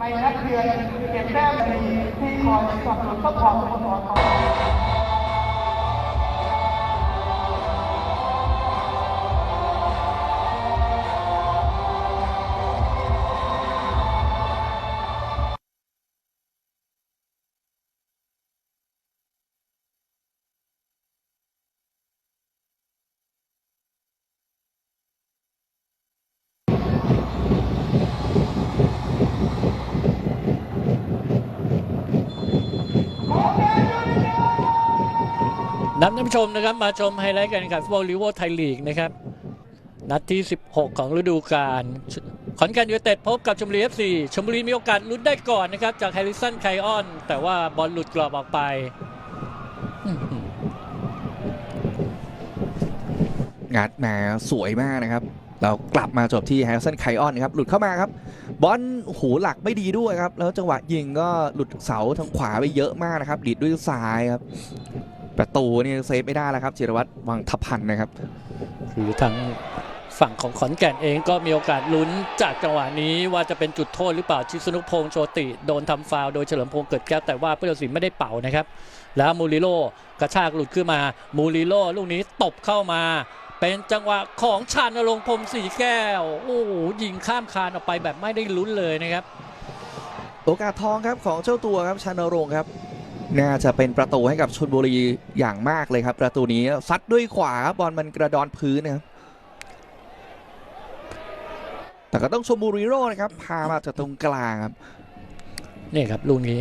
ในนักเรียนเก็บแต้มดีที่คอยสนับสนุนซัพพอร์ตสโมสรของ นำท่านผู้ชมนะครับมาชมไฮไลท์การแข่งขันฟุตบอลลีโวไทยลีกนะครับนัดที่ 16 ของฤดูกาลขอนแก่นยูไนเต็ดพบกับชมบุรีเอฟซีชมบุรีมีโอกาสลุ้นได้ก่อนนะครับ จากแฮริสันไคออน แต่ว่าบอลหลุดกรอบออกไป งัดมาสวยมากนะครับ เรากลับมาจบที่แฮร์สันไคออนครับ หลุดเข้ามาครับ บอลโอ้โหหลักไม่ดีด้วยครับ แล้วจังหวะยิงก็หลุดเสาทางขวาไปเยอะมากนะครับดีดด้วยซ้ายครับ ประตูนี่เซฟไม่ได้แล้วครับจิรวัตรวังทพันธ์นะครับ คือทางฝั่งของขอนแก่นเองก็มีโอกาสลุ้นจากจังหวะนี้ว่าจะเป็นจุดโทษหรือเปล่าชิสนุพงษ์โชติโดนทำฟาวล์โดยเฉลิมพงษ์เกิดแก้วแต่ว่าผู้ตัดสินไม่ได้เป่านะครับ แล้วมูริโลกระชากหลุดขึ้นมา มูริโลลูกนี้ตบเข้ามา เป็นจังหวะของชานรงค์พรหมสีแก้ว โอ้โหยิงข้ามคานออกไปแบบไม่ได้ลุ้นเลยนะครับ โอกาสทองครับของเจ้าตัวครับชานรงค์ครับ น่าจะเป็นประตูให้กับชลบุรีอย่างมากเลยครับ ประตูนี้ซัดด้วยขวาครับบอลมันกระดอนพื้นนะครับแต่ก็ต้องชมบุรีโร่นะครับ พามาจากตรงกลางครับนี่ครับลูกนี้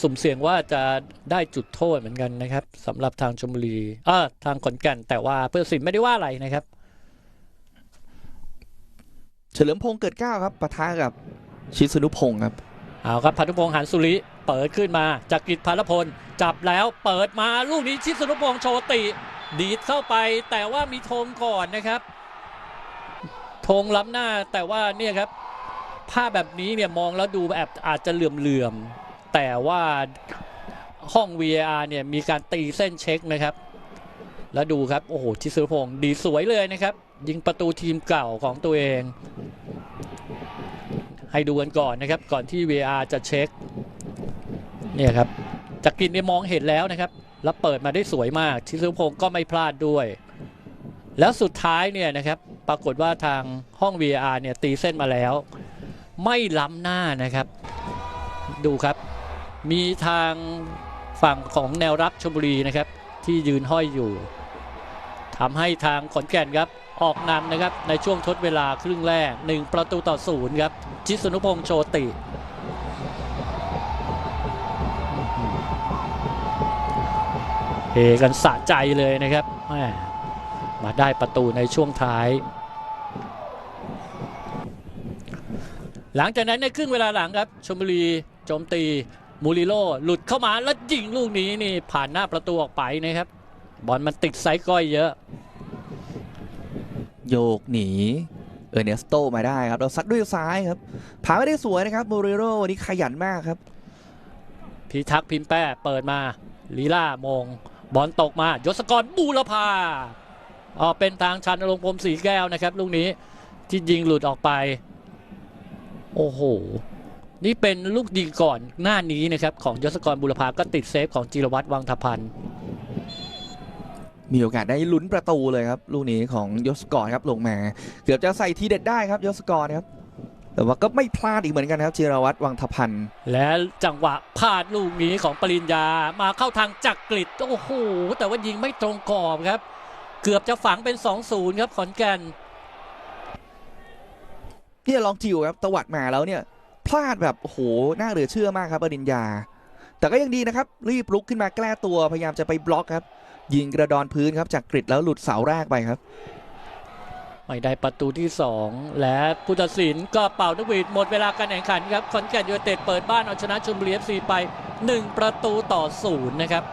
สุ่มเสี่ยงว่าจะได้จุดโทษเหมือนกันนะครับสำหรับทางชลบุรีอ่าทางขอนแก่นแต่ว่าผู้ตัดสินไม่ได้ว่าอะไรนะครับ เฉลิมพงษ์เกิดเกล้าครับปะทะกับชิสนุพงศ์ครับเอาครับพันธุพงษ์หันสุริ เปิดขึ้นมาจากกิจพารพล จับแล้วเปิดมาลูกนี้ชิดสนุพงษ์โชติ ดีดเข้าไปแต่ว่ามีธงก่อนนะครับธงล้ำหน้าแต่ว่าเนี่ยครับภาพแบบนี้เนี่ยมองแล้วดูแบบอาจจะเหลื่อมๆแต่ว่าห้อง VAR เนี่ยมีการตีเส้นเช็คนะครับ แล้วดูครับ โอ้โหชิสุพงษ์ดีสวยเลยนะครับ ยิงประตูทีมเก่าของตัวเอง ให้ดูกันก่อนนะครับ ก่อนที่ VR จะเช็ค เนี่ยครับจากกินเนี่ยมองเห็นแล้วนะครับ แล้วเปิดมาได้สวยมากชิสุพงศ์ก็ไม่พลาดด้วย แล้วสุดท้ายเนี่ยนะครับ ปรากฏว่าทางห้อง VR เนี่ยตีเส้นมาแล้ว ไม่ล้ำหน้านะครับ ดูครับ มีทางฝั่งของแนวรับชลบุรีนะครับ ที่ยืนห้อยอยู่ทำให้ทางขอนแก่นครับออกนำนะครับในช่วงทดเวลาครึ่งแรก 1 ประตูต่อศูนย์ครับ จิสนุพงษ์โชติ เฮกันสะใจเลยนะครับแม่มาได้ประตูในช่วงท้าย หลังจากนั้นในครึ่งเวลาหลังครับชมบุรีโจมตีมูริโลหลุดเข้ามาแล้วยิงลูกนี้นี่ผ่านหน้าประตูออกไปนะครับ บอลมันติดไซส์ก้อยเยอะ โยกหนีเออร์เนสโตมาได้ครับ เราซัดด้วยซ้ายครับผาไม่ได้สวยนะครับมูริโร่วันนี้ขยันมากครับพิทักษ์พิมพ์แป้เปิดมาลีล่ามง บอลตกมายศกรบูรพาอ๋อเป็นทางชันอลงพรมสีแก้วนะครับ ลูกนี้ที่ยิงหลุดออกไป โอ้โห นี่เป็นลูกยิงก่อนหน้านี้นะครับ ของยศกรบูรพาก็ติดเซฟของจิรวัตรวังทพันธ์มีโอกาสได้ลุ้นประตูเลยครับ ลูกนี้ของยศกรครับลงมา เกือบจะใส่ทีเด็ดได้ครับยศกรครับ แต่ว่าก็ไม่พลาดอีกเหมือนกันครับจิรวัตรวังทพันธ์และจังหวะพลาดลูกนี้ของปริญญามาเข้าทางจักริดโอ้โหแต่ว่ายิงไม่ตรงกรอบครับ เกือบจะฝังเป็น2-0ครับขอนแก่นเนี่ยลองจิวครับตวัดมาแล้วเนี่ย พลาดแบบโอ้โหน่าเหลือเชื่อมากครับปริญญา แต่ก็ยังดีนะครับ รีบลุกขึ้นมาแกล้ตัวพยายามจะไปบล็อกครับ ยิงกระดอนพื้นครับจากกริดแล้วหลุดเสาแรกไปครับ ไม่ได้ประตูที่ 2 และผู้ตัดสินก็เป่านกหวีดหมดเวลาการแข่งขันครับขอนแก่นยูไนเต็ดเปิดบ้านเอาชนะชลบุรีเอฟซีไป 1 ประตูต่อศูนย์นะครับ